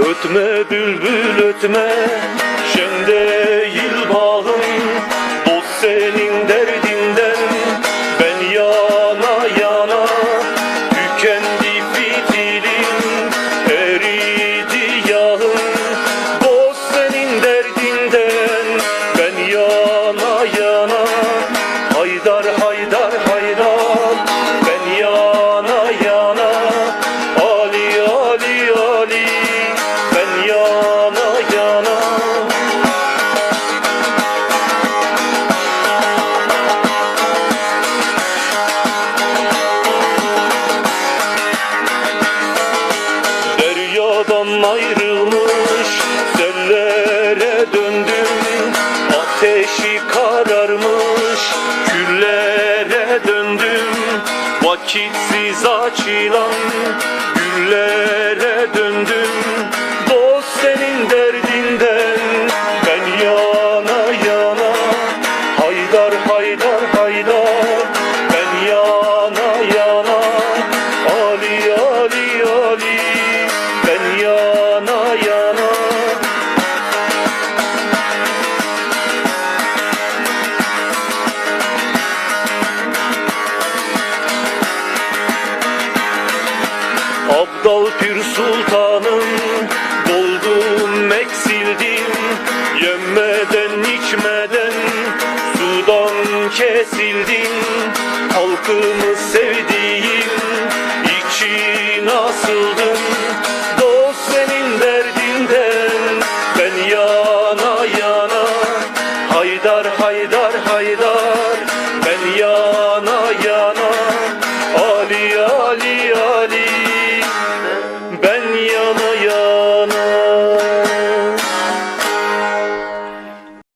Ötme bülbül ötme Ayrılmış sellere döndüm Ateşi kararmış küllere döndüm Vakitsiz açılan güllere döndüm. Dost senin derdinden ben yana yana Haydar haydar haydar Abdal Pir Sultanım Doldum eksildim Yemmeden içmeden Sudan kesildim. Halkımı sevdiğim için asıldım. Dost senin derdinden Ben yana yana. Haydar haydar haydar Ben yana yana